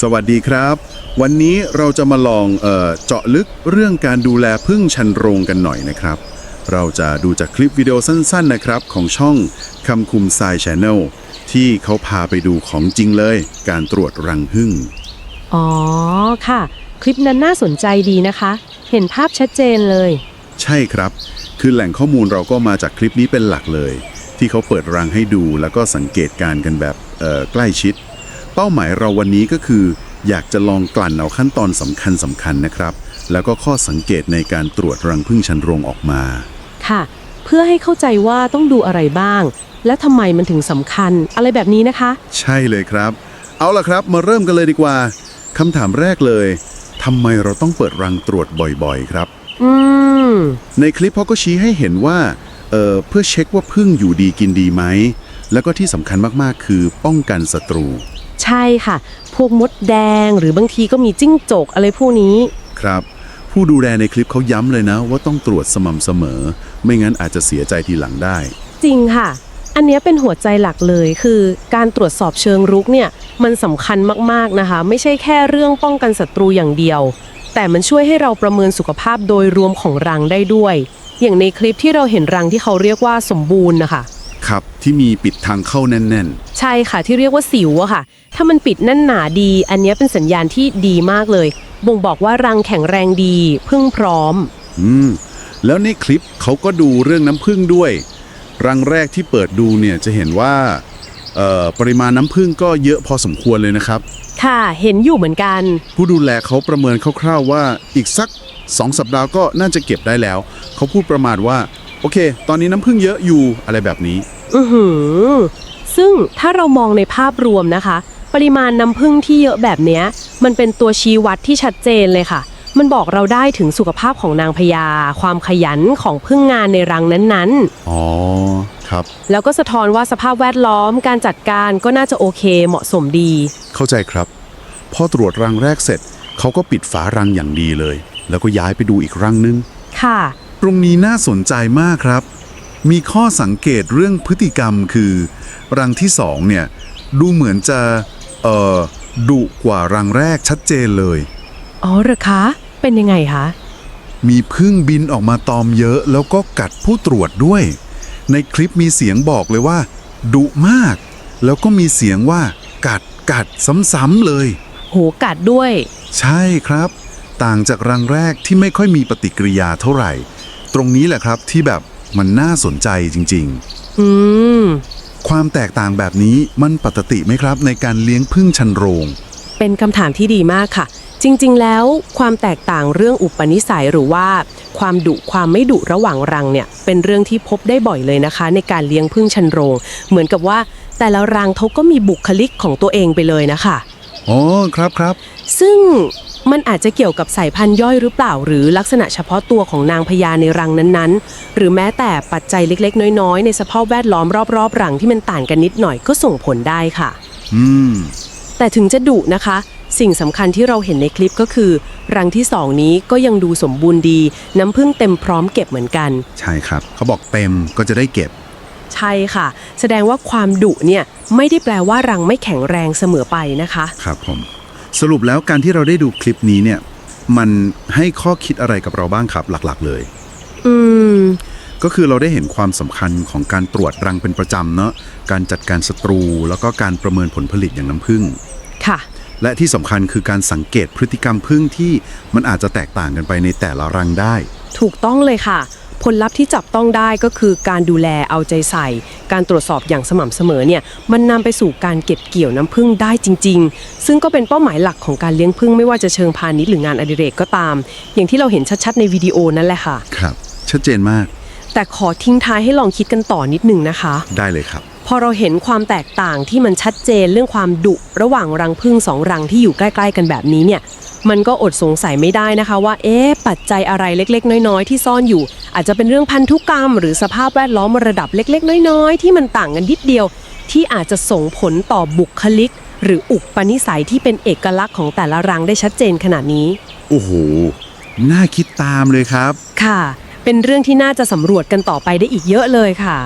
สวัสดีครับ วันนี้เราจะมาลองเออเจาะลึกเรื่องการดูแลพึ่งชันโรงกันหน่อยนะครับ เราจะดูจากคลิปวิดีโอสั้นๆนะครับ ของช่องคำคุมทรายชแนลที่เขาพาไปดูของจริงเลย การตรวจรังผึ้งอ๋อค่ะ คลิปนั้นน่าสนใจดีนะคะ เห็นภาพชัดเจนเลย ใช่ครับ คือแหล่งข้อมูลเราก็มาจากคลิปนี้เป็นหลักเลย ที่เขาเปิดรังให้ดูแล้วก็สังเกตการณ์กันแบบเอ่อใกล้ชิด เป้าหมายเราวันนี้ก็คือ อยากจะลองกลั่นเอาขั้นตอนสำคัญสำคัญๆนะครับ แล้วก็ข้อสังเกตในการตรวจรังผึ้งชันโรงออกมา ค่ะ เพื่อให้เข้าใจว่าต้องดูอะไรบ้าง และทำไมมันถึงสำคัญ อะไรแบบนี้นะคะ ใช่เลยครับ เอาล่ะครับ มาเริ่มกันเลยดีกว่าคำถามแรกเลยทำไมเราต้องเปิดรังตรวจบ่อยๆ ครับ อืม ในคลิปเขาก็ชี้ให้เห็นว่าเอ่อเพื่อเช็คว่าพึ่งอยู่ดีกินดีไหม แล้วก็ที่สำคัญมากๆ คือป้องกันศัตรู ใช่ค่ะ พวกมดแดงหรือบางทีก็มีจิ้งจกอะไรพวกนี้ ครับ ผู้ดูแลในคลิปเขาย้ำเลยนะ ว่าต้องตรวจสม่ำเสมอ ไม่งั้นอาจจะเสียใจทีหลังได้ จริงค่ะ อันเนี้ยเป็นหัวใจหลักเลยคือการตรวจสอบเชิงรุกเนี่ยมันสำคัญมากๆนะคะ ไม่ใช่แค่เรื่องป้องกันศัตรูอย่างเดียว แต่มันช่วยให้เราประเมินสุขภาพโดยรวมของรังได้ด้วย อย่างในคลิปที่เราเห็นรังที่เขาเรียกว่าสมบูรณ์นะคะ ครับที่มีปิดทางเข้าแน่น ใช่ค่ะที่เรียกว่าสิวอะค่ะ ถ้ามันปิดแน่นหนาดี อันเนี้ยเป็นสัญญาณที่ดีมากเลย บ่งบอกว่ารังแข็งแรงดีพึ่งพร้อม ๆ อืม แล้วในคลิปเขาก็ดูเรื่องน้ำผึ้งด้วย รังแรกที่เปิดดูเนี่ยจะเห็นว่าเอ่อปริมาณน้ำผึ้งก็เยอะพอสมควรเลยนะครับ ค่ะ เห็นอยู่เหมือนกัน ผู้ดูแลเขาประเมินคร่าวๆว่าอีกสัก 2 สัปดาห์ก็น่าจะเก็บได้แล้ว เขาพูดประมาณว่า โอเค ตอนนี้น้ำผึ้งเยอะอยู่อะไรแบบนี้ อือหือ ซึ่งถ้าเรามองในภาพรวมนะคะ ปริมาณน้ำผึ้งที่เยอะแบบเนี้ย มันเป็นตัวชี้วัดที่ชัดเจนเลยค่ะ มันบอกเราได้ถึงสุขภาพของนางพญาความขยันของพึ่งงานในรังนั้นๆอ๋อ ครับแล้วก็สะท้อนว่าสภาพแวดล้อมการจัดการก็น่าจะโอเคเหมาะสมดี เข้าใจครับ พอตรวจรังแรกเสร็จ เขาก็ปิดฝารังอย่างดีเลย แล้วก็ย้ายไปดูอีกรังนึง ค่ะ ตรงนี้น่าสนใจมากครับ มีข้อสังเกตเรื่องพฤติกรรมคือ รังที่สองเนี่ย ดูเหมือนจะ เอ่อ ดุกว่ารังแรกชัดเจนเลย อ๋อเหรอคะ เป็นยังไงคะ มีพึ่งบินออกมาตอมเยอะแล้วก็กัดผู้ตรวจด้วย ในคลิปมีเสียงบอกเลยว่า ดุมาก แล้วก็มีเสียงว่า กัดกัดซ้ำๆเลย โหกัดด้วย ใช่ครับ ต่างจากรังแรกที่ไม่ค่อยมีปฏิกิริยาเท่าไหร่ ตรงนี้แหละครับที่แบบมันน่าสนใจจริงอืมๆความแตกต่างแบบนี้มันปกติไหมครับ ในการเลี้ยงพึ่งชันโรง เป็นคำถามที่ดีมากค่ะ จริง ๆ แล้วความแตกต่างเรื่องอุปนิสัยหรือว่า ความดุความไม่ดุระหว่างรังเนี่ย เป็นเรื่องที่พบได้บ่อยเลยนะคะ ในการเลี้ยงพึ่งชันโรง เหมือนกับว่าแต่ละรังเขาก็มีบุคลิกของตัวเองไปเลยนะคะ อ๋อครับครับซึ่ง มันอาจจะเกี่ยวกับสายพันธุ์ย่อยหรือเปล่า หรือลักษณะเฉพาะตัวของนางพญาในรังนั้นๆ หรือแม้แต่ปัจจัยเล็กๆ น้อยๆ ในสภาพแวดล้อมรอบๆรังที่มันต่างกันนิดหน่อยก็ส่งผลได้ค่ะ อืม แต่ถึงจะดุนะคะ สิ่งสำคัญที่เราเห็นในคลิปก็คือ รังที่สองนี้ก็ยังดูสมบูรณ์ดี น้ำผึ้งเต็มพร้อมเก็บเหมือนกัน ใช่ครับ เขาบอกเต็มก็จะได้เก็บ ใช่ค่ะ แสดงว่าความดุเนี่ยไม่ได้แปลว่ารังไม่แข็งแรงเสมอไปนะคะ ครับผม สรุปแล้วการที่เราได้ดูคลิปนี้เนี่ย มันให้ข้อคิดอะไรกับเราบ้างครับหลักๆ เลย อืม ก็คือเราได้เห็นความสำคัญของการตรวจรังเป็นประจำเนาะการจัดการศัตรู แล้วก็การประเมินผลผลิตอย่างน้ำผึ้งค่ะ และที่สำคัญคือการสังเกตพฤติกรรมผึ้งที่มันอาจจะแตกต่างกันไปในแต่ละรังได้ ถูกต้องเลยค่ะ ผลลัพธ์ที่จับต้องได้ก็คือการดูแลเอาใจใส่ การตรวจสอบอย่างสม่ำเสมอเนี่ยมันนำไปสู่การเก็บเกี่ยวน้ำผึ้งได้จริง ๆ ซึ่งก็เป็นเป้าหมายหลักของการเลี้ยงผึ้งไม่ว่าจะเชิงพาณิชย์หรืองานอดิเรกก็ตาม อย่างที่เราเห็นชัดๆในวิดีโอนั่นแหละค่ะ ครับ ชัดเจนมาก แต่ขอทิ้งท้ายให้ลองคิดกันต่อนิดนึงนะคะ ได้เลยครับ พอเราเห็นความแตกต่างที่มันชัดเจนเรื่องความดุระหว่างรังผึ้งสองรังที่อยู่ใกล้ ๆ กันแบบนี้เนี่ย มันก็อดสงสัยไม่ได้นะคะว่า เอ๊ะ ปัจจัยอะไรเล็ก ๆ น้อยๆ ที่ซ่อนอยู่ อาจจะเป็นเรื่องพันธุกรรม หรือสภาพแวดล้อมระดับเล็ก ๆ น้อยๆ ที่มันต่างกันนิดเดียว ที่อาจจะส่งผลต่อบุคลิก หรืออุปนิสัยที่เป็นเอกลักษณ์ของแต่ละรังได้ชัดเจนขนาดนี้ โอ้โห น่าคิดตามเลยครับ ค่ะ เป็นเรื่องที่น่าจะสำรวจกันต่อไปได้อีกเยอะเลยค่ะ